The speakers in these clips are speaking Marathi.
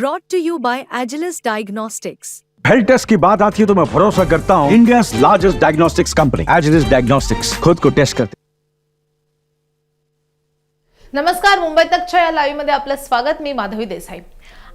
brought to you by Agilus Diagnostics. Health test की बात आती है तो मैं भरोसा करता हूँ। India largest diagnostics company Agilus diagnostics खुद को टेस्ट करते नमस्कार मुंबई तकच्या या लाईव्हमध्ये आपलं स्वागत. मी माधवी देसाई.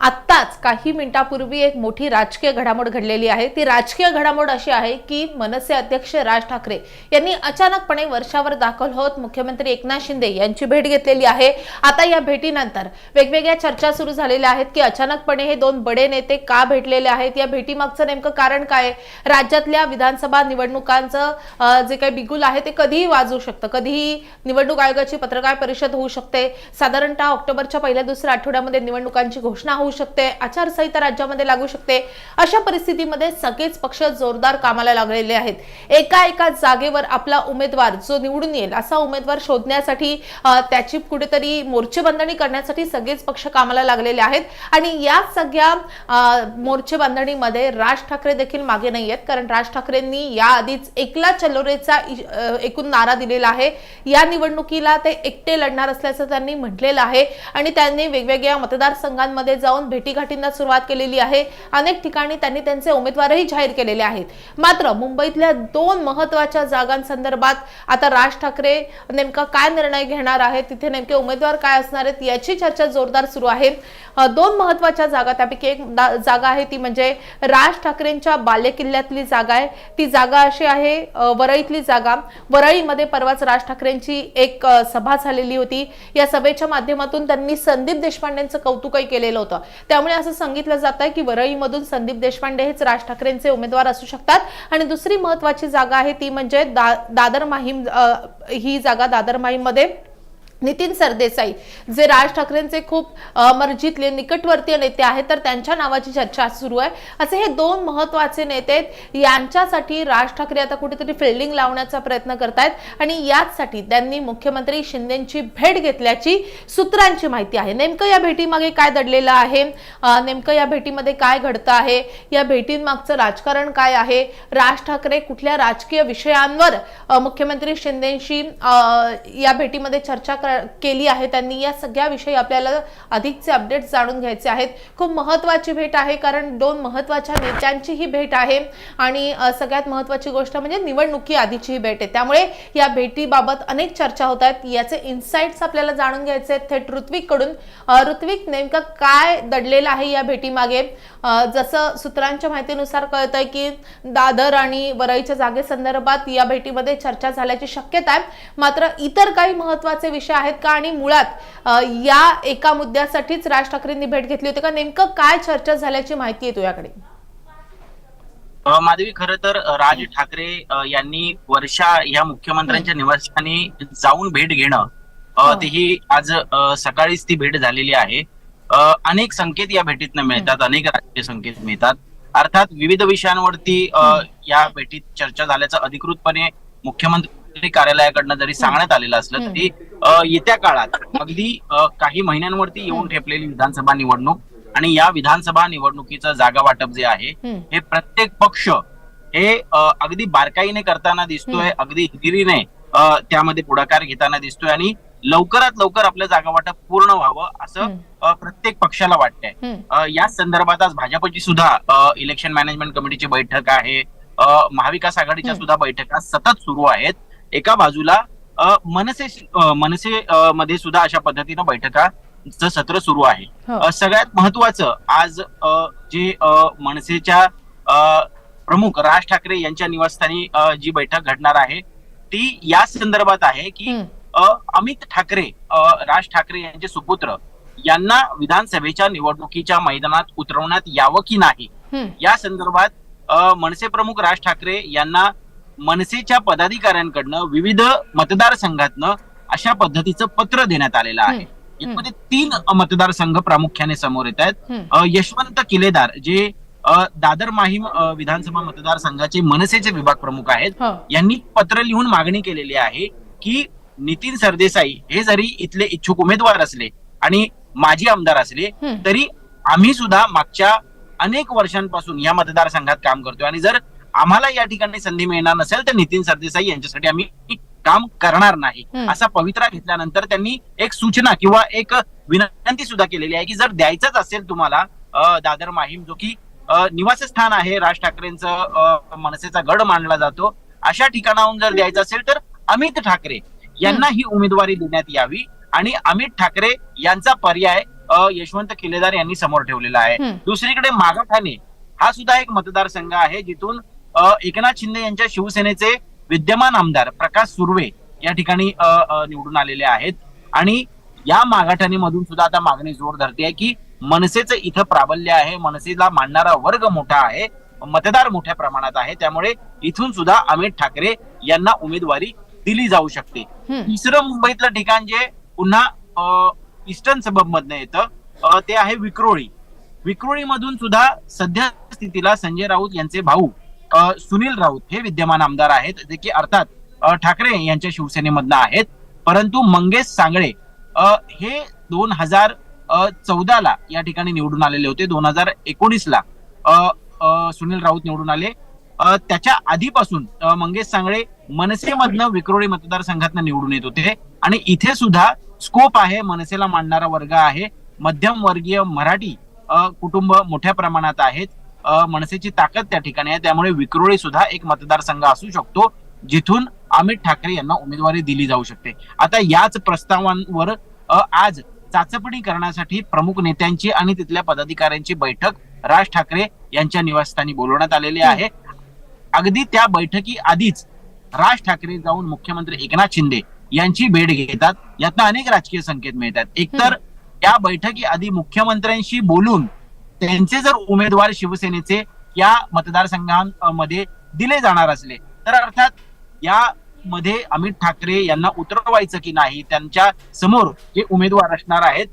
आत्ताच काही मिनिटापूर्वी एक मोठी राजकीय घडामोड घडलेली आहे. ती राजकीय घडामोड अशी आहे की मनसे अध्यक्ष राज ठाकरे यांनी अचानकपणे वर्षावर दाखल होत मुख्यमंत्री एकनाथ शिंदे यांची भेट घेतलेली आहे. आता या भेटीनंतर वेगवेगळ्या चर्चा सुरू झालेल्या आहेत की अचानकपणे हे दोन बडे नेते का भेटलेले आहेत? या भेटीमागचं नेमकं कारण काय? राज्यातल्या विधानसभा निवडणुकांचं जे काही बिगुल आहे ते कधीही वाजू शकतं. कधीही निवडणूक आयोगाची पत्रकार परिषद होऊ शकते. साधारणतः ऑक्टोबरच्या पहिल्या दुसऱ्या आठवड्यामध्ये निवडणुकांची घोषणा होऊ शकते आचारसंहिता राज्यामध्ये लागू शकते अशा परिस्थितीमध्ये सगळेच पक्ष जोरदार कामाला लागलेले आहेत. एका एका जागेवर आपला उमेदवार जो निवडून येईल असा उमेदवार शोधण्यासाठी त्याची कुठेतरी मोर्चेबंधणी करण्यासाठी सगळेच पक्ष कामाला लागलेले आहेत. आणि या सगळ्या मोर्चेबांधणीमध्ये राज ठाकरे देखील मागे नाही आहेत कारण राज ठाकरेंनी याआधीच एकला चलोरेचा एकूण नारा दिलेला आहे. या निवडणुकीला ते एकटे लढणार असल्याचं त्यांनी म्हटलेलं आहे. आणि त्यांनी वेगवेगळ्या मतदारसंघांमध्ये जाऊन भेटीगाठींना सुरुवात केलेली आहे. अनेक ठिकाणी त्यांनी त्यांचे उमेदवारही जाहीर केलेले आहेत. मात्र मुंबईतल्या दोन महत्त्वाच्या जागांसंदर्भात आता राज ठाकरे नेमका काय निर्णय घेणार आहेत? तिथे नेमके उमेदवार काय असणार आहेत याची चर्चा जोरदार सुरू आहे. दोन महत्त्वाच्या जागा त्यापैकी एक जागा आहे ती म्हणजे राज ठाकरेंच्या बालेकिल्ल्यातली जागा आहे. ती जागा अशी आहे वरळीतली जागा. वरळीमध्ये परवाच राज ठाकरेंची एक सभा झालेली होती. या सभेच्या माध्यमातून त्यांनी संदीप देशपांडेंचं कौतुकही केलेलं होतं. त्यामुळे असं सांगितलं जात आहे की वरळीमधून संदीप देशपांडे हेच राज ठाकरेंचे उमेदवार असू शकतात. आणि दुसरी महत्वाची जागा आहे ती म्हणजे दा- दादर माहीम ही जागा दादर माहीममध्ये. नितीन सरदेसाई जे राज ठाकरेंचे खूप मर्जीतले निकटवर्तीय नेते आहेत तर त्यांच्या नावाची चर्चा सुरू आहे. असे हे दोन महत्त्वाचे नेते आहेत यांच्यासाठी राज ठाकरे आता कुठेतरी फिल्डिंग लावण्याचा प्रयत्न करतायत आणि याचसाठी त्यांनी मुख्यमंत्री शिंदेची भेट घेतल्याची सूत्रांची माहिती आहे. नेमकं या भेटीमागे काय दडलेलं आहे? नेमकं या भेटीमध्ये काय घडतं आहे? या भेटींमागचं राजकारण काय आहे? राज ठाकरे कुठल्या राजकीय विषयांवर मुख्यमंत्री शिंदेशी या भेटीमध्ये चर्चा केली आहे. त्यांनी या सगळ्या विषयी आपल्याला अधिकचे अपडेट्स जाणून घ्यायचे आहेत. खूप महत्वाची भेट आहे कारण दोन महत्त्वाच्या नेत्यांची ही भेट आहे. आणि सगळ्यात महत्वाची गोष्ट म्हणजे निवडणुकी आधीची ही भेट आहे. त्यामुळे या भेटीबाबत अनेक चर्चा होत आहेत. याचे इन्साइट्स आपल्याला जाणून घ्यायचे आहेत थेट ऋत्विककडून. ऋत्विक नेमकं काय दडलेलं आहे या भेटीमागे? जसं सूत्रांच्या माहितीनुसार कळत आहे की दादर आणि वरईच्या जागेसंदर्भात या भेटीमध्ये चर्चा झाल्याची शक्यता आहे. मात्र इतर काही महत्त्वाचे विषय आहेत का? आणि मुळात या एका मुद्द्यासाठीच राज ठाकरेंनी भेट घेतली होती का? नेमकं काय चर्चा झाल्याची माहिती आहे तुझ्याकडे? अ, माधवी खरं तर राज ठाकरे यांनी वर्षा या मुख्यमंत्र्यांच्या निवासस्थानी जाऊन भेट घेणं हो. तीही आज सकाळीच ती भेट झालेली आहे. अनेक संकेत या भेटीतनं मिळतात अनेक राजकीय संकेत मिळतात. अर्थात विविध विषयांवरती या भेटीत चर्चा झाल्याचं अधिकृतपणे मुख्यमंत्री कार्यालयाकडनं जरी सांगण्यात आलेलं असलं. तरी येत्या काळात अगदी काही महिन्यांवरती येऊन ठेपलेली विधानसभा निवडणूक आणि या विधानसभा निवडणुकीचं जागा वाटप जे आहे. हे. प्रत्येक पक्ष हे अगदी बारकाईने करताना दिसतोय अगदी हिरिरीने अ, त्यामध्ये पुढाकार घेताना दिसतोय आणि लवकरात लवकर आपलं जागा वाटप पूर्ण व्हावं असं प्रत्येक पक्षाला वाटतंय. या संदर्भात आज भाजपची सुद्धा इलेक्शन मॅनेजमेंट कमिटीची बैठक आहे महाविकास आघाडीच्या. सुद्धा बैठका सतत सुरू आहेत. एका बाजूला मनसे मनसे मध्ये सुद्धा अशा पद्धतीनं बैठका सत्र सुरू आहे हो. सगळ्यात महत्वाचं आज जे मनसेच्या प्रमुख राज ठाकरे यांच्या निवासस्थानी जी बैठक घडणार आहे ती या संदर्भात आहे की अमित ठाकरे राज ठाकरे यांचे सुपुत्र यांना विधानसभेच्या निवडणुकीच्या मैदानात उतरवण्यात यावं की नाही. या संदर्भात मनसे प्रमुख राज ठाकरे यांना मनसेच्या पदाधिकाऱ्यांकडनं विविध मतदारसंघातनं अशा पद्धतीचं पत्र देण्यात आलेलं आहे. यामध्ये तीन मतदारसंघ प्रामुख्याने समोर येत आहेत यशवंत किलेदार जे दादर माहीम विधानसभा मतदारसंघाचे मनसेचे विभाग प्रमुख आहेत हो. यांनी पत्र लिहून मागणी केलेली आहे की नितीन सरदेसाई हे जरी इथले इच्छुक उमेदवार असले आणि माजी आमदार असले. तरी आम्ही सुद्धा मागच्या अनेक वर्षांपासून या मतदारसंघात काम करतोय आणि जर आम्हाला या ठिकाणी संधी मिळणार नसेल तर नितीन सरदेसाई यांच्यासाठी आम्ही काम करणार नाही. असा पवित्रा घेतल्यानंतर त्यांनी एक सूचना किंवा एक विनंती सुद्धा केलेली आहे की जर द्यायचंच असेल तुम्हाला दादर माहीम जो की निवासस्थान आहे राज ठाकरेंचं मनसेचा गड मानला जातो अशा ठिकाणाहून जर द्यायचं असेल तर अमित ठाकरे यांना ही उमेदवारी देण्यात यावी आणि अमित ठाकरे यांचा पर्याय यशवंत किल्लेदार यांनी समोर ठेवलेला आहे. दुसरीकडे मागाठाणे हा सुद्धा एक मतदारसंघ आहे जिथून एकनाथ शिंदे यांच्या शिवसेनेचे विद्यमान आमदार प्रकाश सुर्वे या ठिकाणी निवडून आलेले आहेत. आणि या मागाठाणीमधून सुद्धा आता मागणी जोर धरते की मनसेचं इथं प्राबल्य आहे मनसेला मानणारा वर्ग मोठा आहे मतदार मोठ्या प्रमाणात आहे. त्यामुळे इथून सुद्धा अमित ठाकरे यांना उमेदवारी दिली जाऊ शकते. तिसरं मुंबईतलं ठिकाण जे पुन्हा ईस्टर्न सबब मधनं येतं ते आहे विक्रोळी. विक्रोळी मधून सुद्धा सध्या स्थितीला संजय राऊत यांचे भाऊ सुनील राऊत हे विद्यमान आमदार आहेत. जे की अर्थात ठाकरे यांच्या शिवसेनेमधनं आहेत. परंतु मंगेश सांगळे हे दोन हजार चौदा ला या ठिकाणी निवडून आलेले होते. दोन हजार एकोणीस ला सुनील राऊत निवडून आले. त्याच्या आधीपासून मंगेश सांगळे मनसेमधनं विक्रोळी मतदारसंघातनं निवडून येत होते. आणि इथे सुद्धा स्कोप आहे मनसेला मांडणारा वर्ग आहे. मध्यम वर्गीय मराठी कुटुंब मोठ्या प्रमाणात आहेत. मनसेची ताकद त्या ठिकाणी आहे. त्यामुळे विक्रोळी सुद्धा एक मतदारसंघ असू शकतो जिथून अमित ठाकरे यांना उमेदवारी दिली जाऊ शकते. आता याच प्रस्तावांवर आज चाचपणी करण्यासाठी प्रमुख नेत्यांची आणि तिथल्या पदाधिकाऱ्यांची बैठक राज ठाकरे यांच्या निवासस्थानी बोलवण्यात आलेली आहे. अगदी त्या बैठकी आधीच राज ठाकरे जाऊन मुख्यमंत्री एकनाथ शिंदे यांची भेट घेतात. यातनं अनेक राजकीय संकेत मिळतात. एकतर या बैठकी आधी मुख्यमंत्र्यांशी बोलून त्यांचे जर उमेदवार शिवसेनेचे या मतदारसंघांमध्ये दिले जाणार असले तर अर्थात यामध्ये अमित ठाकरे यांना उतरवायचं की नाही त्यांच्यासमोर जे उमेदवार असणार आहेत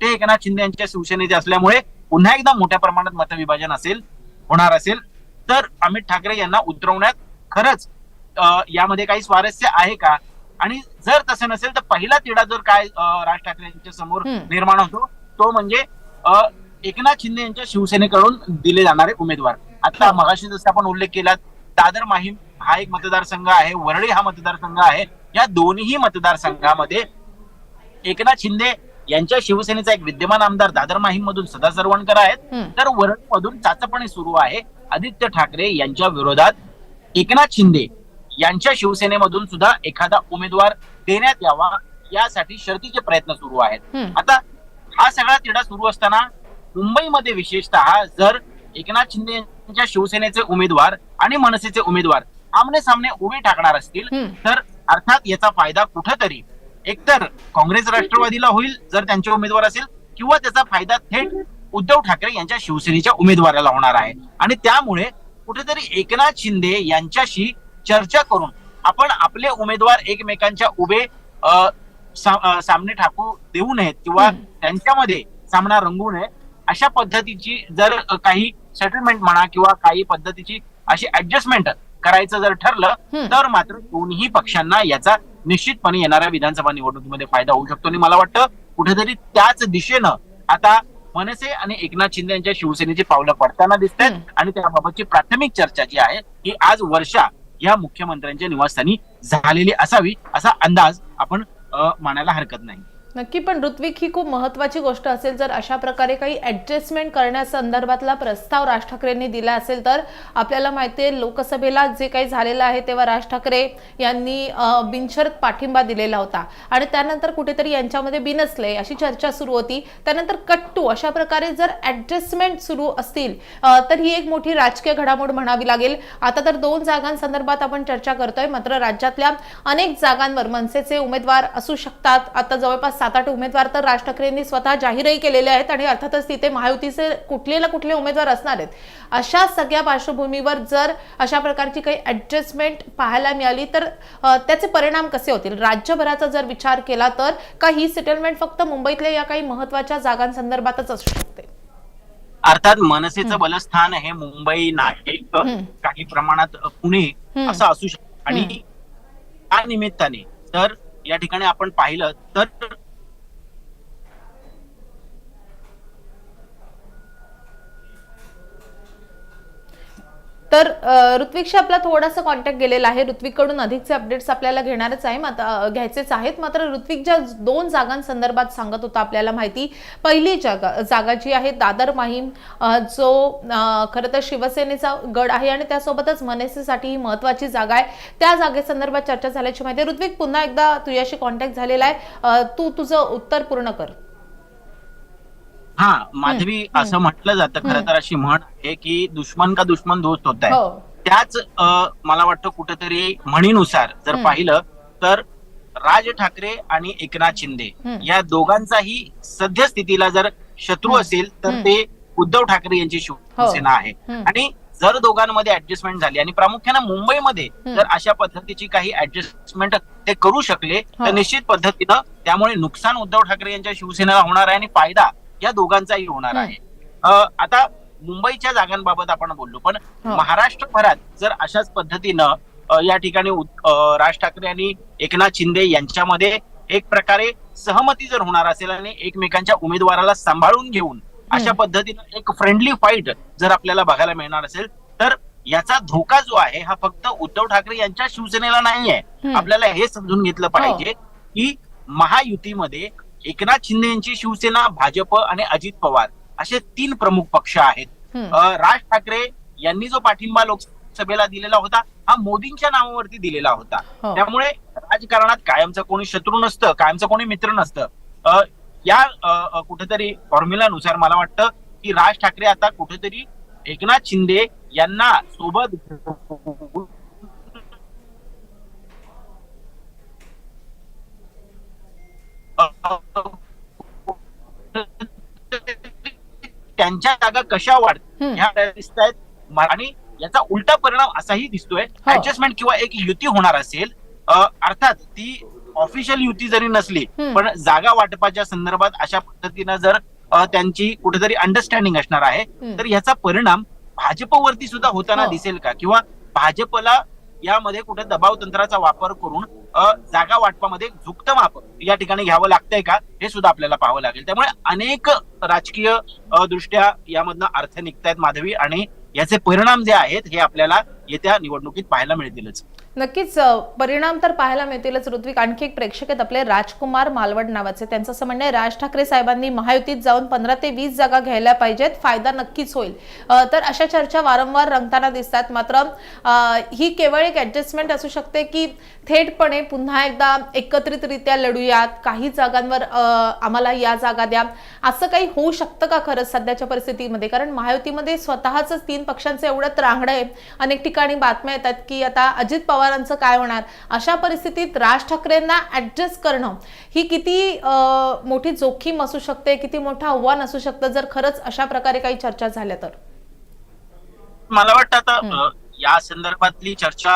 ते एकनाथ शिंदे यांच्या शिवसेनेचे असल्यामुळे पुन्हा एकदा मोठ्या प्रमाणात मतविभाजन असेल होणार असेल तर अमित ठाकरे यांना उतरवण्यात खरंच यामध्ये काही स्वारस्य आहे का आणि जर तसं नसेल तर पहिला तिढा जर काय राज ठाकरे यांच्या समोर. निर्माण होतो तो म्हणजे एकनाथ शिंदे यांच्या शिवसेनेकडून दिले जाणारे उमेदवार. आता मगाशी जसं आपण उल्लेख केला दादर माहीम हा एक मतदारसंघ आहे वरळी हा मतदारसंघ आहे. या दोन्ही मतदारसंघामध्ये एकनाथ शिंदे यांच्या शिवसेनेचा एक विद्यमान आमदार दादर माहीम मधून सदा सरवणकर आहेत. तर वरळी मधून चाचपणी सुरू आहे आदित्य ठाकरे यांच्या विरोधात. एकनाथ शिंदे यांच्या शिवसेनेमधून सुद्धा एखादा उमेदवार देण्यात यावा यासाठी शर्तीचे प्रयत्न सुरू आहेत. आता हा सगळा तिढा सुरू असताना मुंबईमध्ये विशेषतः जर एकनाथ शिंदे यांच्या शिवसेनेचे उमेदवार आणि मनसेचे उमेदवार आमने सामने उभे टाकणार असतील. तर अर्थात याचा फायदा कुठंतरी एकतर काँग्रेस राष्ट्रवादीला होईल जर त्यांचे उमेदवार असेल किंवा त्याचा फायदा थेट उद्धव ठाकरे यांच्या शिवसेनेच्या उमेदवाराला होणार आहे आणि त्यामुळे कुठेतरी एकनाथ शिंदे यांच्याशी चर्चा करून आपण आपले उमेदवार एकमेकांच्या उभे सामने टाकू देऊ नयेत किंवा. त्यांच्यामध्ये सामना रंगू नये अशा पद्धतीची जर काही सेटलमेंट म्हणा किंवा काही पद्धतीची अशी ऍडजस्टमेंट करायचं जर ठरलं. तर मात्र दोन्ही पक्षांना याचा निश्चितपणे येणाऱ्या विधानसभा निवडणुकीमध्ये फायदा होऊ शकतो आणि मला वाटतं कुठेतरी त्याच दिशेनं आता मनसे आणि एकनाथ शिंदे यांच्या शिवसेनेची पावलं पडताना दिसत आहेत. आणि त्याबाबतची प्राथमिक चर्चा जी आहे ही आज वर्षा या मुख्यमंत्र्यांच्या निवासस्थानी झालेली असावी असा अंदाज आपण मानायला हरकत नाही नक्की पण ऋत्विक ही खूप महत्वाची गोष्ट असेल. जर अशा प्रकारे काही ऍडजस्टमेंट करण्यासंदर्भातला प्रस्ताव राज ठाकरेंनी दिला असेल तर आपल्याला माहिती आहे लोकसभेला जे काही झालेलं आहे तेव्हा राज ठाकरे यांनी बिनशर्त पाठिंबा दिलेला होता. आणि त्यानंतर कुठेतरी यांच्यामध्ये बिनसले अशी चर्चा सुरू होती. त्यानंतर कट्टू अशा प्रकारे जर ऍडजस्टमेंट सुरू असतील तर ही एक मोठी राजकीय घडामोड म्हणावी लागेल. आता तर दोन जागांसंदर्भात आपण चर्चा करतोय. मात्र राज्यातल्या अनेक जागांवर मनसेचे उमेदवार असू शकतात. आता जवळपास सात आठ उमेदवार तर राज ठाकरेंनी स्वतः जाहीरही केलेले आहेत आणि अर्थातच तिथे महायुतीचे कुठले ना कुठले उमेदवार असणार आहेत. अशा सगळ्या पार्श्वभूमीवर जर अशा प्रकारची काही ऍडजस्टमेंट पाहायला मिळाली तर त्याचे परिणाम कसे होतील? राज्यभराचा जर विचार केला तर का ही सेटलमेंट फक्त मुंबईतल्या या काही महत्त्वाच्या जागांसंदर्भातच असू शकते? अर्थात मनसेचं बलस्थान हे मुंबई नाशिक. काही प्रमाणात पुणे. असं असू शकतं. आणि त्या निमित्ताने तर या ठिकाणी आपण पाहिलं तर तर ऋत्विकशी आपला थोडासा कॉन्टॅक्ट गेलेला आहे. ऋत्विककडून अधिकचे अपडेट्स आपल्याला घेणारच आहे. मात्र घ्यायचेच आहेत. मात्र ऋत्विक ज्या दोन जागांसंदर्भात सांगत होता आपल्याला माहिती पहिली जागा जागा जी आहे दादर माहीम जो खरं तर शिवसेनेचा गड आहे आणि त्यासोबतच मनसेसाठी ही महत्वाची जागा आहे. त्या जागेसंदर्भात चर्चा झाल्याची माहिती आहे. ऋत्विक पुन्हा एकदा तुझ्याशी कॉन्टॅक्ट झालेला आहे. तू तुझं उत्तर पूर्ण कर. हा माधवी असं म्हटलं जातं खरं तर अशी म्हण आहे की दुश्मन का दुश्मन दोस्त होत आहे हो त्याच मला वाटतं कुठेतरी म्हणीनुसार जर. पाहिलं तर राज ठाकरे आणि एकनाथ शिंदे. या दोघांचाही सद्यस्थितीला जर शत्रू. असेल तर. ते उद्धव ठाकरे यांची शिवसेना आहे हम्म. आणि जर दोघांमध्ये ऍडजस्टमेंट झाली आणि प्रामुख्यानं मुंबईमध्ये. जर अशा पद्धतीची काही ऍडजस्टमेंट ते करू शकले हो. तर निश्चित पद्धतीनं त्यामुळे नुकसान उद्धव ठाकरे यांच्या शिवसेनेला होणार आहे आणि फायदा या दोघांचाही होणार. आहे आता मुंबईच्या जागांबाबत आपण बोललो पण हो. महाराष्ट्रभरात जर अशाच पद्धतीनं या ठिकाणी राज ठाकरे आणि एकनाथ शिंदे यांच्यामध्ये एक प्रकारे सहमती जर होणार असेल आणि एकमेकांच्या उमेदवाराला सांभाळून घेऊन अशा पद्धतीनं एक फ्रेंडली फाईट जर आपल्याला बघायला मिळणार असेल तर याचा धोका जो आहे हा फक्त उद्धव ठाकरे यांच्या शिवसेनेला नाही आहे. आपल्याला हे समजून घेतलं पाहिजे की महायुतीमध्ये एकनाथ शिंदे यांची शिवसेना भाजप आणि अजित पवार असे तीन प्रमुख पक्ष आहेत. राज ठाकरे यांनी जो पाठिंबा लोकसभेला दिलेला होता हा मोदींच्या नावावरती दिलेला होता. हो. त्यामुळे राजकारणात कायमचं कोणी शत्रू नसतं कायमचं कोणी मित्र नसतं. या कुठेतरी फॉर्म्युलानुसार मला वाटतं की राज ठाकरे आता कुठेतरी एकनाथ शिंदे यांना सोबत त्यांच्या जागा कशा वाढ हम्म. ह्या दिसत आहेत आणि याचा उलटा परिणाम असाही दिसतोय हो. ऍडजस्टमेंट किंवा एक युती होणार असेल अर्थात ती ऑफिशियल युती जरी नसली. पण जागा वाटपाच्या संदर्भात अशा पद्धतीनं जर त्यांची कुठेतरी अंडरस्टँडिंग असणार आहे. तर याचा परिणाम भाजपवरती सुद्धा होताना हो. दिसेल का किंवा भाजपला यामध्ये कुठे दबाव तंत्राचा वापर करून जागा वाटपामध्ये झुकतं माप या ठिकाणी घ्यावं लागतंय का हे सुद्धा आपल्याला पाहावं लागेल. त्यामुळे अनेक राजकीय दृष्ट्या यामधनं अर्थ निघतायत माधवी आणि याचे परिणाम जे आहेत हे आपल्याला येत्या निवडणुकीत पाहायला मिळतीलच. नक्कीच परिणाम तर पाहायला मिळतीलच. ऋत्विक आणखी एक प्रेक्षक आहेत आपले राजकुमार मालवड नावाचे. त्यांचं असं म्हणणं आहे राज ठाकरे साहेबांनी महायुतीत जाऊन पंधरा ते वीस जागा घ्यायला पाहिजेत. फायदा नक्कीच होईल. तर अशा चर्चा वारंवार रंगताना दिसतात. मात्र ही केवळ एक ॲडजस्टमेंट असू शकते की थेटपणे पुन्हा एकदा एकत्रितरित्या लढूयात. काही जागांवर आम्हाला या जागा द्या. असं काही होऊ शकतं का खरंच सध्याच्या परिस्थितीमध्ये? कारण महायुतीमध्ये स्वतःच तीन पक्षांचं एवढं त्रांगडं आहे. अनेक ठिकाणी बातम्या येतात की आता अजित पवार पवारांचं काय होणार अशा परिस्थितीत राज ठाकरेंना ऍडजस्ट करणं ही किती मोठी जोखीम असू शकते किती मोठं आव्हान असू शकतं जर खरंच अशा प्रकारे काही चर्चा झाल्या तर मला वाटतं आता या संदर्भातली चर्चा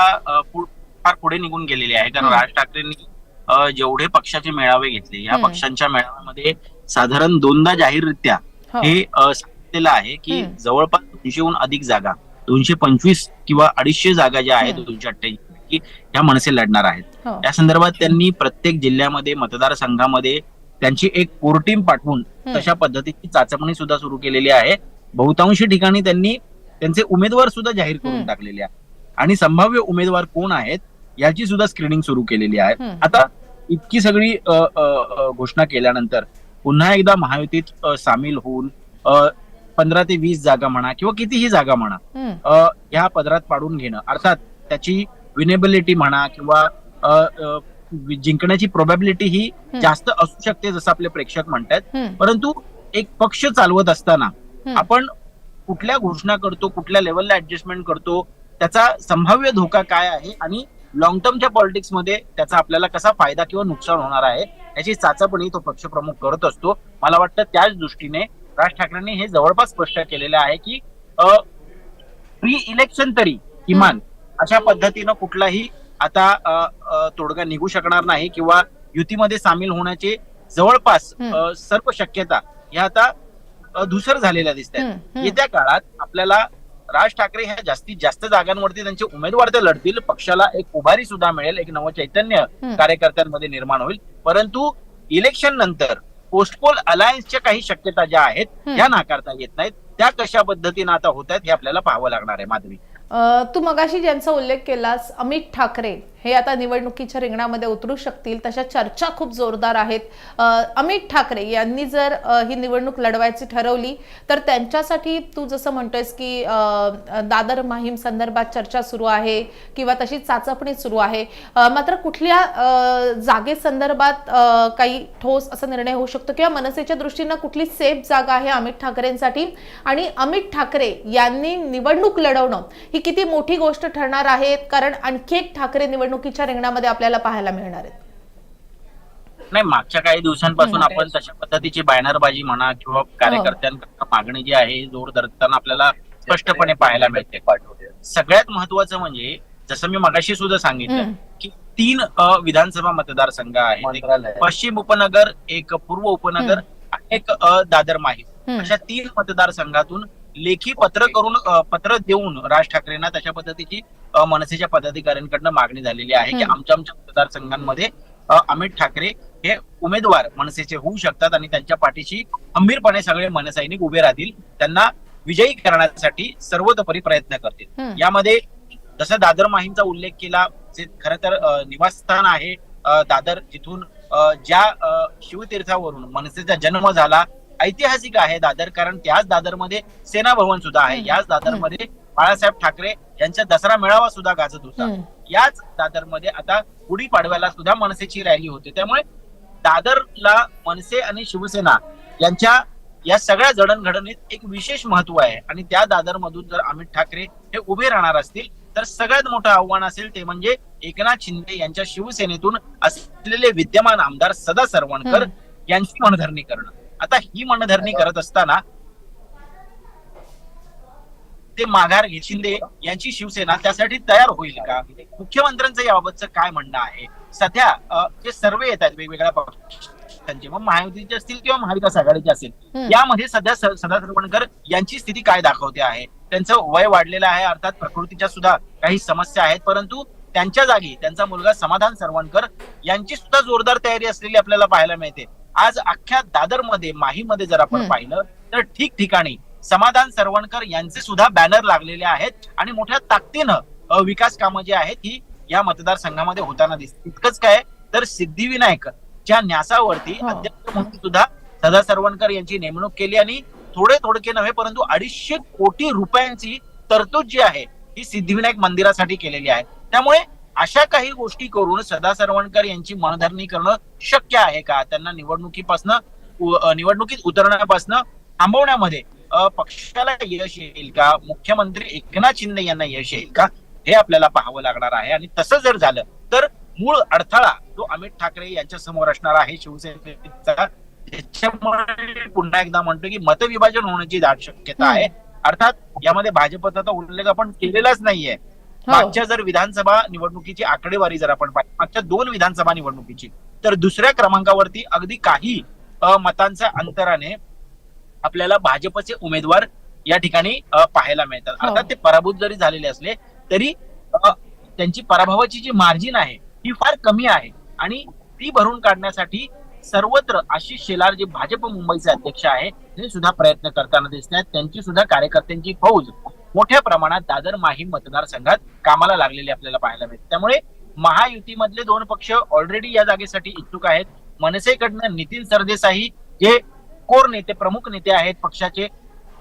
फार पुढे निघून गेलेली आहे कारण. राज ठाकरेंनी जेवढे पक्षाचे मेळावे घेतले या. पक्षांच्या मेळाव्यामध्ये साधारण दोनदा जाहीररित्या हो. हे सांगितलेलं आहे की. जवळपास दोनशेहून अधिक जागा दोनशे पंचवीस किंवा अडीचशे जागा ज्या आहेत. दोनशे अठ्ठ्याऐंशी की ह्या मनसे लढणार आहेत हो. या संदर्भात त्यांनी प्रत्येक जिल्ह्यामध्ये मतदारसंघामध्ये त्यांची एक कोर टीम पाठवून. तशा पद्धतीची चाचपणी सुद्धा सुरू केलेली आहे बहुतांशी ठिकाणी त्यांनी त्यांचे उमेदवार सुद्धा जाहीर करून. टाकलेले आहे आणि संभाव्य उमेदवार कोण आहेत याची सुद्धा स्क्रीनिंग सुरू केलेली आहे. आता इतकी सगळी घोषणा केल्यानंतर पुन्हा एकदा महायुतीत सामील होऊन पंधरा ते वीस जागा म्हणा किंवा कितीही जागा म्हणा ह्या पदरात पाडून घेणं अर्थात त्याची विनेबिलिटी म्हणा किंवा जिंकण्याची प्रोबॅबिलिटी ही. जास्त असू शकते जसं आपले प्रेक्षक म्हणतात. परंतु एक पक्ष चालवत असताना. आपण कुठल्या घोषणा करतो कुठल्या लेवलला ऍडजस्टमेंट करतो त्याचा संभाव्य धोका काय आहे आणि लॉंग टर्मच्या पॉलिटिक्समध्ये त्याचा आपल्याला कसा फायदा किंवा नुकसान होणार आहे याची चाचपणी तो पक्षप्रमुख करत असतो मला वाटतं त्याच दृष्टीने राज ठाकरेंनी हे जवळपास स्पष्ट केलेलं आहे की प्री इलेक्शन तरी किमान अशा पद्धतीनं कुठलाही आता तोडगा निघू शकणार नाही किंवा युतीमध्ये सामील होण्याचे जवळपास सर्व शक्यता या आता धुसर झालेल्या दिसत आहेत हम्म. हम्म. येत्या काळात आपल्याला राज ठाकरे ह्या जास्तीत जास्त जागांवरती त्यांचे उमेदवार ते लढतील पक्षाला एक उभारी सुद्धा मिळेल एक नवं चैतन्य. कार्यकर्त्यांमध्ये निर्माण होईल परंतु इलेक्शन नंतर पोस्टपोल अलायन्सच्या काही शक्यता ज्या आहेत. त्या नाकारता येत नाहीत त्या कशा पद्धतीनं आता होत आहेत हे आपल्याला पाहावं लागणार आहे माधवी तू मगाशी ज्यांचा उल्लेख केलास अमित ठाकरे. हे आता निवडणुकीच्या रिंगणामध्ये उतरू शकतील तशा चर्चा खूप जोरदार आहेत. अमित ठाकरे यांनी जर ही निवडणूक लढवायची ठरवली तर त्यांच्यासाठी तू जसं म्हणतोयस की दादर माहीम संदर्भात चर्चा सुरू आहे किंवा तशी चाचपणी सुरू आहे. मात्र कुठल्या जागेसंदर्भात काही ठोस असा निर्णय होऊ शकतो किंवा मनसेच्या दृष्टीनं कुठली सेफ जागा आहे अमित ठाकरेंसाठी? आणि अमित ठाकरे यांनी निवडणूक लढवणं ही किती मोठी गोष्ट ठरणार आहे? कारण आणखी एक ठाकरे निवडणुकीच्या रिंगणामध्ये आपल्याला पाहायला मिळणार आहेत. नाही मागच्या काही दिवसांपासून आपण तशा पद्धतीची बॅनरबाजी म्हणा किंवा कार्यकर्त्यांकडे मागणी जी आहे जोर धरताना आपल्याला स्पष्टपणे पाहायला मिळते. सगळ्यात महत्वाचं म्हणजे जसं मी मगाशी सुद्धा सांगितलं. की तीन अ, विधानसभा मतदारसंघ आहेत. पश्चिम उपनगर एक पूर्व उपनगर आणि एक अ, दादर माहीम हम्म. अशा तीन मतदारसंघातून लेखी पत्र करून पत्र देऊन राज ठाकरेंना तशा पद्धतीची मनसेच्या पदाधिकाऱ्यांकडनं मागणी झालेली आहे की. आमच्या आमच्या मतदारसंघांमध्ये अमित ठाकरे हे उमेदवार मनसेचे होऊ शकतात आणि त्यांच्या पाठीशी खंबीरपणे सगळे मनसैनिक उभे राहतील त्यांना विजयी करण्यासाठी सर्वतोपरी प्रयत्न करतील. यामध्ये जसं दादर माहीमचा उल्लेख केला जे खरं तर निवासस्थान आहे दादर जिथून ज्या शिवतीर्थावरून मनसेचा जन्म झाला ऐतिहासिक आहे दादर कारण त्याच दादरमध्ये सेना भवन सुद्धा आहे. याच दादरमध्ये बाळासाहेब ठाकरे यांचा दसरा मेळावा सुद्धा गाजत होता. याच दादरमध्ये आता गुढीपाडव्याला सुद्धा मनसेची रॅली होते त्यामुळे दादरला मनसे आणि शिवसेना यांच्या या सगळ्या जडणघडणीत एक विशेष महत्त्व आहे आणि त्या दादर मधून जर अमित ठाकरे हे उभे राहणार असतील तर सगळ्यात मोठं आव्हान असेल ते म्हणजे एकनाथ शिंदे यांच्या शिवसेनेतून असलेले विद्यमान आमदार सदा सरवणकर. यांची मनधरणी करणं आता ही मनधरणी करत असताना ते माघार शिंदे यांची शिवसेना त्यासाठी तयार होईल का? मुख्यमंत्र्यांचं याबाबतचं काय म्हणणं आहे? सध्या जे सर्वे येत आहेत वेगवेगळ्या पक्षांचे मग महायुतीचे असतील किंवा महाविकास आघाडीचे असतील. यामध्ये सध्या स- सदा सरवणकर यांची स्थिती काय दाखवते आहे? त्यांचं वय वाढलेलं आहे अर्थात प्रकृतीच्या सुद्धा काही समस्या आहेत परंतु त्यांच्या जागी त्यांचा मुलगा समाधान सरवणकर यांची सुद्धा जोरदार तयारी असलेली आपल्याला पाहायला मिळते. आज अख्ख्या दादरमध्ये माहीमध्ये जर आपण. पाहिलं तर ठिकठिकाणी समाधान सरवणकर यांचे सुद्धा बॅनर लागलेले आहेत आणि मोठ्या ताकदीनं विकास कामं जी आहेत ही या मतदारसंघामध्ये होताना दिसत इतकंच काय तर सिद्धिविनायक च्या न्यासावरती हो. अध्यक्ष म्हणून सुद्धा सदा सरवणकर यांची नेमणूक केली आणि थोडे थोडके नव्हे परंतु अडीचशे कोटी रुपयांची तरतूद जी आहे ही सिद्धिविनायक मंदिरासाठी केलेली आहे त्यामुळे अशा काही गोष्टी करून सदा सरवणकर यांची मनधरणी करणं शक्य आहे का? त्यांना निवडणुकीपासनं निवडणुकीत उतरण्यापासनं थांबवण्यामध्ये पक्षाला यश येईल का? मुख्यमंत्री एकनाथ शिंदे यांना यश येईल का? हे आपल्याला पाहावं लागणार आहे. आणि तसं जर झालं तर मूळ अडथळा जो अमित ठाकरे यांच्या समोर असणार आहे. शिवसेनेचा. त्याच्यामुळे पुन्हा एकदा म्हणतो की मतविभाजन होण्याची दाट शक्यता आहे. अर्थात यामध्ये भाजपचा उल्लेख आपण केलेलाच नाहीये. मागच्या जर विधानसभा निवडणुकीची आकडेवारी जर आपण पाहिली मागच्या दोन विधानसभा निवडणुकीची तर दुसऱ्या क्रमांकावरती अगदी काही मतांच्या अंतराने आपल्याला भाजपचे उमेदवार या ठिकाणी पाहायला मिळतात. हो. अर्थात ते पराभूत जरी झालेले असले तरी त्यांची पराभवाची जी मार्जिन आहे ही फार कमी आहे. आणि ती भरून काढण्यासाठी सर्वत्र आशिष शेलार जे भाजप मुंबईचे अध्यक्ष आहे हे सुद्धा प्रयत्न करताना दिसत आहेत त्यांची सुद्धा कार्यकर्त्यांची फौज मोठ्या प्रमाणात दादर माहीम मतदारसंघात कामाला लागलेली आपल्याला पाहायला मिळते. त्यामुळे महायुतीमधले दोन पक्ष ऑलरेडी या जागेसाठी इच्छुक आहेत. मनसेकडनं नितीन सरदेसाई जे कोर नेते प्रमुख नेते आहेत पक्षाचे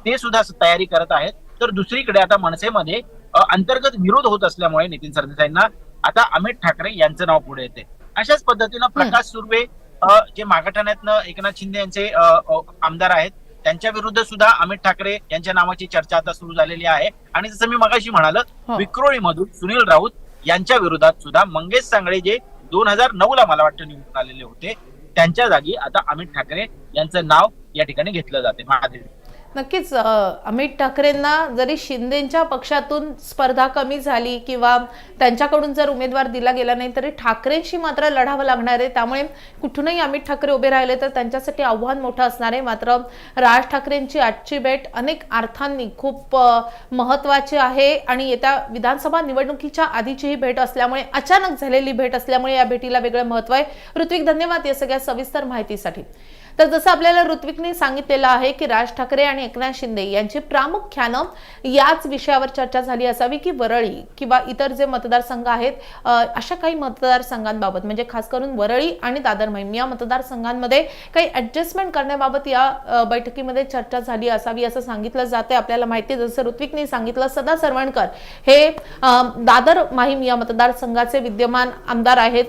ते सुद्धा तयारी करत आहेत. तर दुसरीकडे आता मनसेमध्ये अंतर्गत विरोध होत असल्यामुळे नितीन सरदेसाईंना आता अमित ठाकरे यांचं नाव पुढे येते. अशाच पद्धतीनं प्रकाश सुर्वे जे मागाठाण्यातनं एकनाथ शिंदे यांचे आमदार आहेत त्यांच्या विरुद्ध सुद्धा अमित ठाकरे यांच्या नावाची चर्चा आता सुरू झालेली आहे आणि जसं मी मगाशी म्हणाल हो. विक्रोळीमधून सुनील राऊत यांच्या विरोधात सुद्धा मंगेश सांगळे जे दोन हजार नऊ ला मला वाटतं निवडून आलेले होते त्यांच्या जागी आता अमित ठाकरे यांचं नाव या ठिकाणी घेतलं जाते महादेव नक्कीच अमित ठाकरेंना जरी शिंदेच्या पक्षातून स्पर्धा कमी झाली किंवा त्यांच्याकडून जर उमेदवार दिला गेला नाही तरी ठाकरेंशी मात्र लढावं लागणार आहे. त्यामुळे कुठूनही अमित ठाकरे उभे राहिले तर त्यांच्यासाठी आव्हान मोठं असणार आहे. मात्र राज ठाकरेंची आजची भेट अनेक अर्थांनी खूप अ, महत्वाची आहे आणि येत्या विधानसभा निवडणुकीच्या आधीची ही भेट असल्यामुळे अचानक झालेली भेट असल्यामुळे या भेटीला वेगळं महत्त्व आहे. ऋत्विक धन्यवाद या सगळ्या सविस्तर माहितीसाठी. तर जसं आपल्याला ऋत्विकने सांगितलेलं आहे की राज ठाकरे आणि एकनाथ शिंदे यांची प्रामुख्यानं याच विषयावर चर्चा झाली असावी की वरळी किंवा इतर जे मतदारसंघ आहेत अशा काही मतदारसंघांबाबत म्हणजे खास करून वरळी आणि दादर महिम या मतदारसंघांमध्ये काही ऍडजस्टमेंट करण्याबाबत या बैठकीमध्ये चर्चा झाली असावी असं सांगितलं जाते आपल्याला माहिती आहे, जसं ऋत्विकने सांगितलं सदा सरवणकर हे दादर माहीम या मतदारसंघाचे विद्यमान आमदार आहेत.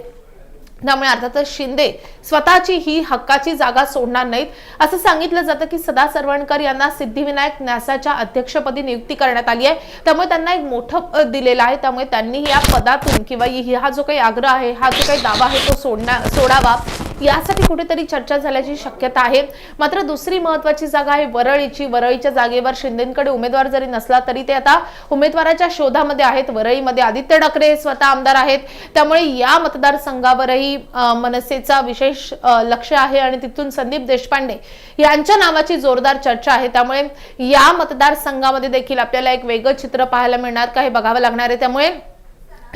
त्यामुळे अर्थातच शिंदे स्वतःची ही हक्काची जागा सोडणार नाहीत. असं सांगितलं जातं की सदा सरवणकर यांना सिद्धिविनायक न्यासाच्या अध्यक्षपदी नियुक्ती करण्यात आली आहे. त्यामुळे त्यांना एक मोठं पद दिलेलं आहे. त्यामुळे त्यांनी या पदातून किंवा हा जो काही आग्रह आहे हा जो काही दावा आहे तो सोडण्या सोडावा. यासाठी कुठेतरी चर्चा झाल्याची शक्यता आहे. मात्र दुसरी महत्वाची जागा आहे वरळीची. वरळीच्या जागेवर शिंदेकडे उमेदवार जरी नसला तरी ते आता उमेदवाराच्या शोधामध्ये आहेत. वरळीमध्ये आदित्य ठाकरे हे स्वतः आमदार आहेत. त्यामुळे या मतदारसंघावरही मनसेचा विशेष लक्ष आहे आणि तिथून संदीप देशपांडे यांच्या नावाची जोरदार चर्चा आहे. त्यामुळे या मतदारसंघामध्ये देखील आपल्याला एक वेगळं चित्र पाहायला मिळणार का हे बघावं लागणार आहे. त्यामुळे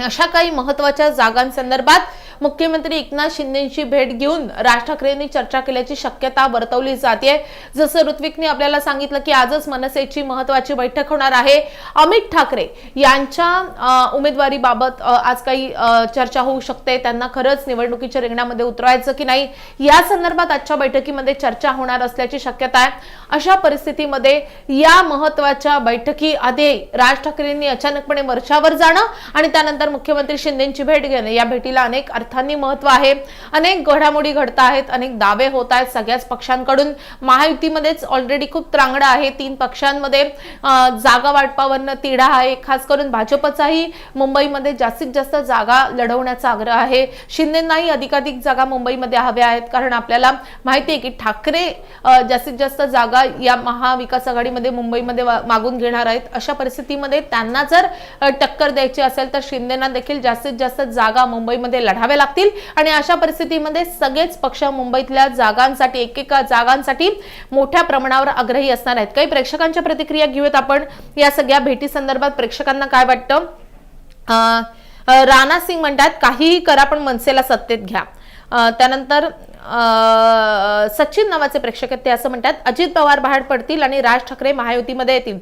अशा काही महत्त्वाच्या जागांसंदर्भात मुख्यमंत्री एकनाथ शिंदेची भेट घेऊन राज ठाकरेंनी चर्चा केल्याची शक्यता वर्तवली जाते. जसं ऋत्विकने आपल्याला सांगितलं की आजच मनसेची महत्वाची बैठक होणार आहे. अमित ठाकरे यांच्या उमेदवारीबाबत आज काही चर्चा होऊ शकते. त्यांना खरंच निवडणुकीच्या रिंगणामध्ये उतरवायचं की नाही या संदर्भात आजच्या बैठकीमध्ये चर्चा होणार असल्याची शक्यता आहे. अशा परिस्थितीमध्ये या महत्त्वाच्या बैठकी आधी राज ठाकरेंनी अचानकपणे वर्षावर जाणं आणि त्यानंतर मुख्यमंत्री शिंदेची भेट घेणं या भेटीला अनेक अर्थांनी महत्त्व आहे. अनेक घडामोडी घडत आहेत अनेक दावे होत आहेत सगळ्याच पक्षांकडून. महायुतीमध्येच ऑलरेडी खूप त्रांगडा आहे. तीन पक्षांमध्ये जागा वाटपावरनं तिढा आहे. खास करून भाजपचाही मुंबईमध्ये जास्तीत जास्त जागा लढवण्याचा आग्रह आहे. शिंदेनाही अधिकाधिक जागा मुंबईमध्ये हव्या आहेत. कारण आपल्याला माहिती आहे की ठाकरे जास्तीत जास्त जागा या महाविकास आघाडीमध्ये मुंबईमध्ये मागून घेणार आहेत. अशा परिस्थितीमध्ये त्यांना जर टक्कर द्यायची असेल तर शिंदेना देखील जास्तीत जास्त जागा मुंबईमध्ये लढाव्या लागतील. आणि अशा परिस्थितीमध्ये सगळेच पक्ष मुंबईतल्या जागांसाठी एकेका जागांसाठी मोठ्या प्रमाणावर आग्रही असणार आहेत. काही प्रेक्षकांच्या प्रतिक्रिया घेऊयात आपण. या सगळ्या भेटी संदर्भात प्रेक्षकांना काय वाटतं? राणा सिंग म्हणतात काहीही करा पण मनसेला सत्तेत घ्या. त्यानंतर सचिन नावाचे प्रेक्षक आहेत ते असं म्हणतात अजित पवार बाहेर पडतील आणि राज ठाकरे महायुतीमध्ये येतील.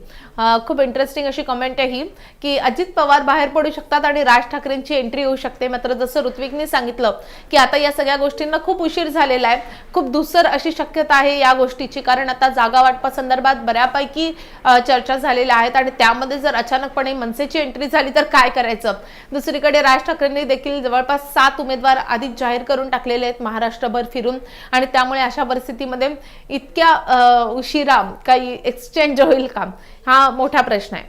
खूप इंटरेस्टिंग अशी कमेंट आहे ही की अजित पवार बाहेर पडू शकतात आणि राज ठाकरेंची एंट्री होऊ शकते. मात्र जसं ऋत्विकने सांगितलं की आता या सगळ्या गोष्टींना खूप उशीर झालेला आहे खूप दुसर अशी शक्यता आहे या गोष्टीची कारण आता जागा वाटपा संदर्भात बऱ्यापैकी चर्चा झालेल्या आहेत आणि त्यामध्ये जर अचानकपणे मनसेची एंट्री झाली तर काय करायचं? दुसरीकडे राज ठाकरेंनी देखील जवळपास सात उमेदवार आधीच जाहीर करून टाकलेले आहेत महाराष्ट्रभर फिरून. आणि त्यामुळे अशा परिस्थितीमध्ये इतक्या उशिरा काही एक्सचेंज होईल का? हा मोठा प्रश्न आहे.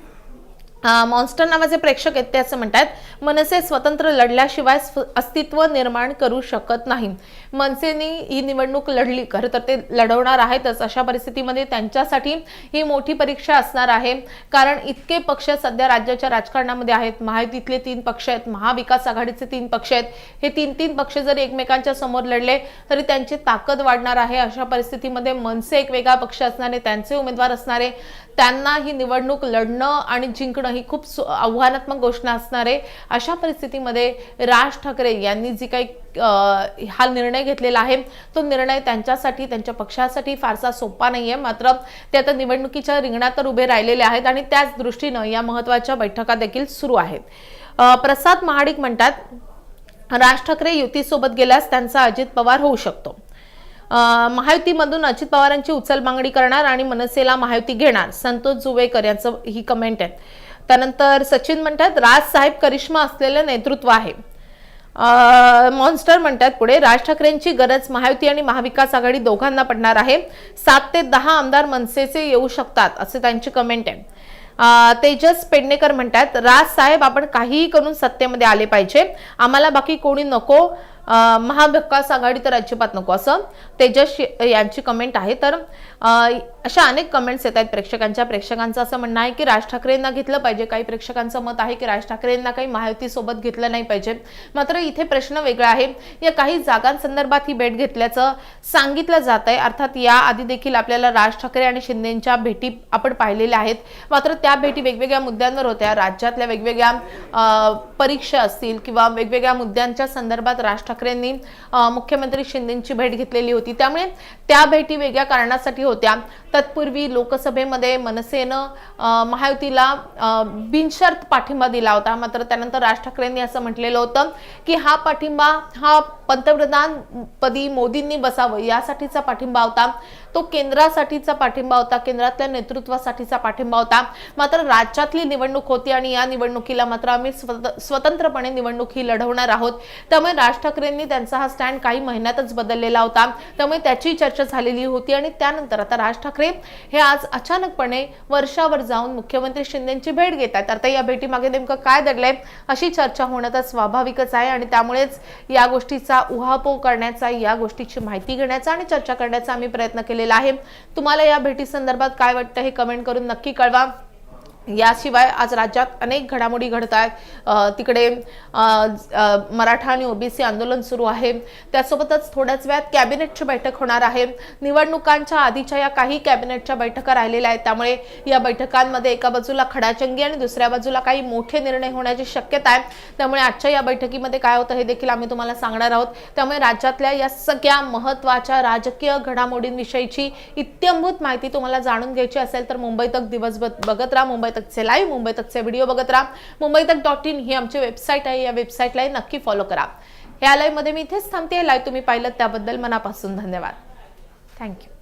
मॉन्स्टर नावाचे प्रेक्षक आहेत ते असं म्हणतात मनसे स्वतंत्र लढल्याशिवाय अस्तित्व निर्माण करू शकत नाही. मनसेने ही निवडणूक लढली खरं तर ते लढवणार आहेतच. अशा परिस्थितीमध्ये त्यांच्यासाठी ही मोठी परीक्षा असणार आहे. कारण इतके पक्ष सध्या राज्याच्या राजकारणामध्ये आहेत. महायुतीतले तीन पक्ष आहेत महाविकास आघाडीचे तीन पक्ष आहेत. हे तीन तीन पक्ष जर एकमेकांच्या समोर लढले तरी त्यांची ताकद वाढणार आहे. अशा परिस्थितीमध्ये मनसे एक वेगळा पक्ष असणारे त्यांचे उमेदवार असणारे त्यांना ही निवडणूक लढणं आणि जिंकणं ही खूप आव्हानात्मक गोष्ट असणार आहे. अशा परिस्थितीमध्ये राज ठाकरे यांनी जी काही हा निर्णय घेतलेला आहे तो निर्णय त्यांच्यासाठी त्यांच्या पक्षासाठी फारसा सोपा नाही आहे मात्र ते आता निवडणुकीच्या रिंगणात तर उभे राहिलेले आहेत आणि त्याच दृष्टीनं या महत्त्वाच्या बैठका देखील सुरू आहेत. प्रसाद महाडिक म्हणतात राज ठाकरे युतीसोबत गेल्यास त्यांचा अजित पवार होऊ शकतो. महायुतीमधून अजित पवारांची उचल मागणी करणार आणि मनसेला महायुती घेणार. संतोष जुवेकर यांचं ही कमेंट आहे. त्यानंतर सचिन म्हणतात राज साहेब करिश्मा असलेलं नेतृत्व आहे. मॉन्स्टर म्हणतात पुढे राज ठाकरेंची गरज महायुती आणि महाविकास आघाडी दोघांना पडणार आहे. सात ते दहा आमदार मनसेचे येऊ शकतात असे त्यांची कमेंट आहे. तेजस पेडणेकर म्हणतात राज साहेब आपण काहीही करून सत्तेमध्ये आले पाहिजे. आम्हाला बाकी कोणी नको. महाविकास आघाडी तर अजिबात नको असं. तेजस यांची कमेंट आहे. तर अशा अनेक कमेंट्स येत आहेत प्रेक्षकांच्या. प्रेक्षकांचं असं म्हणणं आहे की राज ठाकरेंना घेतलं पाहिजे. काही प्रेक्षकांचं मत आहे की राज ठाकरेंना काही महायुतीसोबत घेतलं नाही पाहिजे. मात्र इथे प्रश्न वेगळा आहे. या काही जागांसंदर्भात ही भेट घेतल्याचं सांगितलं जात आहे. अर्थात या आधी देखील आपल्याला राज ठाकरे आणि शिंदेच्या भेटी आपण पाहिलेल्या आहेत. मात्र त्या भेटी वेगवेगळ्या मुद्द्यांवर होत्या. राज्यातल्या वेगवेगळ्या परीक्षा असतील किंवा वेगवेगळ्या मुद्द्यांच्या संदर्भात राज ठाकरेंनी मुख्यमंत्री शिंदेची भेट घेतलेली होती. त्यामुळे त्या भेटी वेगळ्या कारणासाठी होत्या. तत्पूर्वी लोकसभेमध्ये मनसेनं महायुतीला बिनशर्त पाठिंबा दिला होता. मात्र त्यानंतर राज ठाकरेंनी असं म्हटलेलं होतं की हा पाठिंबा हा पंतप्रधान पदी मोदींनी बसावं यासाठीचा पाठिंबा होता. तो केंद्रासाठीचा पाठिंबा होता केंद्रातल्या नेतृत्वासाठीचा पाठिंबा होता. मात्र राज्यातली निवडणूक होती आणि या निवडणुकीला मात्र आम्ही स्वत- स्वतंत्रपणे निवडणूक ही लढवणार आहोत. त्यामुळे राज ठाकरेंनी त्यांचा हा स्टँड काही महिन्यातच बदललेला होता. त्यामुळे त्याची चर्चा झालेली होती आणि त्यानंतर आता राज ठाकरे हे आज अचानकपणे वर्षावर जाऊन मुख्यमंत्री शिंदेची भेट घेत आहेत आता या भेटीमागे नेमकं काय दडलंय अशी चर्चा होणं तर स्वाभाविकच आहे आणि त्यामुळेच या गोष्टीचा उहापोह करण्याचा या गोष्टीची माहिती घेण्याचा आणि चर्चा करण्याचा आम्ही प्रयत्न केलेला आहे. तुम्हाला या भेटी संदर्भात काय वाटतं हे कमेंट करून नक्की कळवा. याशिवाय आज राज्यात अनेक घडामोडी घडत आहेत तिकडे मराठा आणि ओबीसी आंदोलन सुरू आहे. त्यासोबतच थोड्याच वेळात कॅबिनेटची बैठक होणार आहे. निवडणुकांच्या आधीच्या या काही कॅबिनेटच्या बैठका राहिलेल्या आहेत. त्यामुळे या बैठकांमध्ये एका बाजूला खडाचंगी आणि दुसऱ्या बाजूला काही मोठे निर्णय होण्याची शक्यता आहे. त्यामुळे आजच्या या बैठकीमध्ये काय होतं हे देखील आम्ही तुम्हाला सांगणार आहोत. त्यामुळे राज्यातल्या या सगळ्या महत्त्वाच्या राजकीय घडामोडींविषयीची इत्यंभूत माहिती तुम्हाला जाणून घ्यायची असेल तर मुंबई तक दिवस बघत राहा. मुंबई तकचे लाईव्ह मुंबई तकचे व्हिडिओ बघत राहा. मुंबई तक डॉट इन ही आमची वेबसाईट आहे. या वेबसाईटलाही नक्की फॉलो करा. या लाईव्हमध्ये मी इथेच थांबते. लाईव्ह तुम्ही पाहिलं त्याबद्दल मनापासून धन्यवाद. थँक्यू